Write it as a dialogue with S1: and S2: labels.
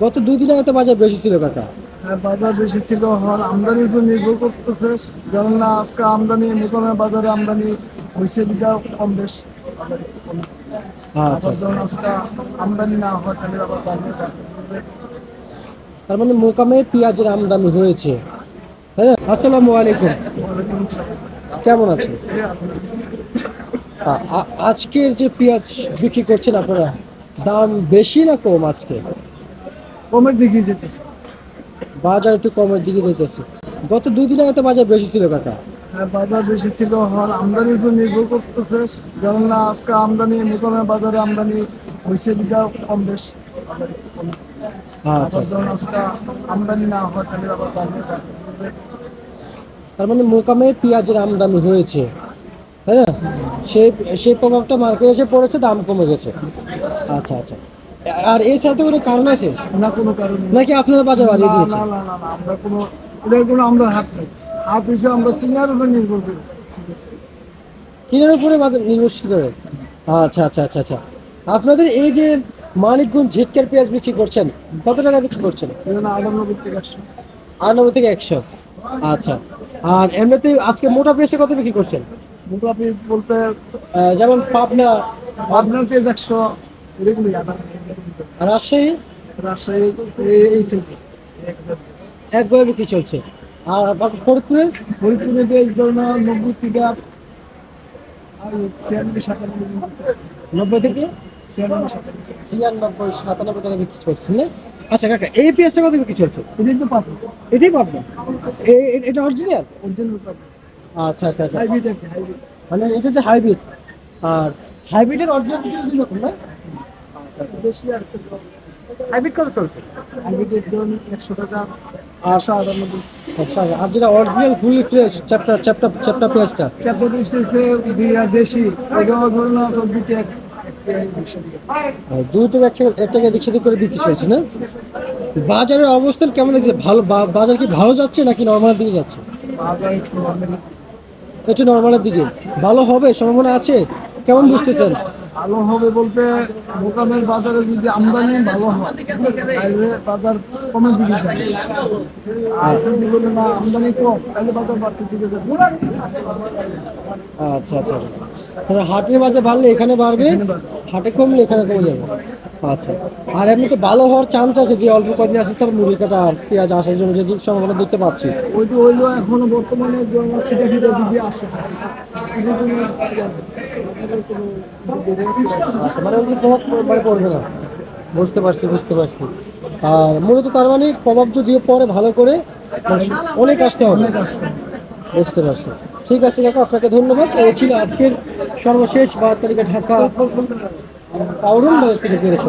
S1: গত দুই দিনে হয়তো বাজার বেশি ছিল কাকা?
S2: হ্যাঁ, বাজার বেশি ছিল আমদানির উপর নির্ভর করতেছে। যেমন না আজকে আমদানি মোকামে বাজারে আমদানি হয়েছে দিকা কম বেশ।
S1: আচ্ছা
S2: যখন আজকে আমদানি না হয় তাহলে আবার।
S1: তার মানে মোকামে পেঁয়াজের আমদানি হয়েছে। না? আসসালামু আলাইকুম। কেমন আছেন? আজকের যে পেঁয়াজ বিক্রি করছেন আপনারা দাম বেশি না কম আজকে?
S2: কমের দিকে যেতেছে।
S1: বাজার একটু কমের দিকে দিতেছে গত দুই দিনে হয়তো বাজার বেশি ছিল কাকা।
S2: হ্যাঁ, বাজার বেশি ছিল হল আমদানির উপর নির্ভর করতেছে। যেমন না আজকে আমদানি মোকামে বাজারে আমদানি হয়েছে দিকা কম বেশ।
S1: আচ্ছা
S2: যখন আজকে আমদানি না হয় তাহলে আবার।
S1: তার মানে মোকামে পেঁয়াজের আমদানি হয়েছে তাই না? সেই সেই প্রভাবটা মার্কেটে এসে পড়েছে দাম কমে গেছে। আচ্ছা আচ্ছা। আর এছাড়া তো কোনো কারণ আছে?
S2: না কোনো কারণ
S1: নাকি আপনারা বাজার বাড়িয়ে
S2: না
S1: দিয়েছে
S2: না না না আমরা কোনো এটার কোনো আমরা হাত নেই। হাত হিসেবে আমরা কিনার উপর নির্ভর করি।
S1: কিনার উপরে বাজার নির্ভরশীল করে? আচ্ছা আচ্ছা আচ্ছা আচ্ছা। আপনাদের এই যে মানিকগঞ্জ ঝিটকার পেঁয়াজ বিক্রি করছেন কত টাকা বিক্রি করছেন?
S2: আটানব্বই থেকে একশো।
S1: আটানব্বই থেকে একশো। আচ্ছা। আর এমনিতে আজকে মোটা পেঁয়াজে কত বিক্রি করছেন?
S2: মোটামুটি বলতে
S1: যেমন পাবনা
S2: আপনার পেঁয়াজ একশো এরকমই আটানব্বই।
S1: রাজশাহী?
S2: রাজশাহী এই- এই চাইছে
S1: বিক্রি চলছে। আর বাকি ফরিদপুরে?
S2: ফরিদপুরের পেজ ধরুন নব্বই থেকে ছিয়ানব্বই সাতানব্বই
S1: নব্বই থেকে?
S2: ছিয়ানব্বই সাতানব্বই।
S1: ছিয়ানব্বই সাতানব্বই টাকা বিক্রি চলছে না? আচ্ছা কাকা এই পেঁয়াজটা কত বিক্রি চলছে?
S2: এটাই তো পাবো।
S1: এটাই এ- এটা অরিজিনাল
S2: অরিজিনাল পাবো।
S1: আচ্ছা আচ্ছা আচ্ছা।
S2: হাইব্রিড
S1: মানে এটা হচ্ছে হাইব্রিড। আর হাইব্রিডের অরিজিনাল দুই রকম না
S2: বেশি আর একটু কম।
S1: হাইব্রিড কত চলছে?
S2: হাইব্রিডের ধরুন একশো টাকা আশা আটানব্বই।
S1: আচ্ছা আর যেটা original fully fresh chapter chapter chapter পেঁয়াজটা
S2: চারটে ডিস্টেন্সে দিয়া দেশি এগুলো ধরুন এক
S1: থেকে এক এক টাকা দিক সেদিক করে বিক্রি চলছে না? বাজারের অবস্থান কেমন দেখছে? ভালো বাজার কি ভালো যাচ্ছে নাকি নর্মালের দিকে যাচ্ছে?
S2: একটু
S1: নর্মালের দিকে। ভালো হবে সম্ভাবনা আছে? কেমন বুঝতেছেন?
S2: ভালো হবে বলতে মোকামের বাজারে যদি আমদানি ভালো হয় তাহলে বাজার কমে দিতে চাই আর যদি বলে না আমদানি কম তাহলে বাজার বাড়তে দিকে
S1: আচ্ছা আচ্ছা তাহলে হাটের বাজার বাড়লে এখানে বাড়বে। হাটে কমলে এখানে কমে যাবে। আচ্ছা। আর এমনিতে ভালো হওয়ার চান্স আছে যে অল্প কদিন আছে তার মুড়ি কাটা আর পেঁয়াজ আসার জন্য যদি সম্ভাবনা দেখতে পাচ্ছি
S2: ওইটা হইল এখনও বর্তমানে ছিটা ফিটা আসে
S1: আচ্ছা মানে ওগুলো প্রভাব মানে পড়বে না। বুঝতে পারছি বুঝতে পারছি। আর মূলত তার মানে প্রভাব যদিও পরে ভালো করে অনেক আসতে হবে। বুঝতে পারছি। ঠিক আছে কাকা আপনাকে ধন্যবাদ। এই ছিল আজকের সর্বশেষ বারো তারিখে ঢাকা। কাউরন বাজার থেকে পেরেছে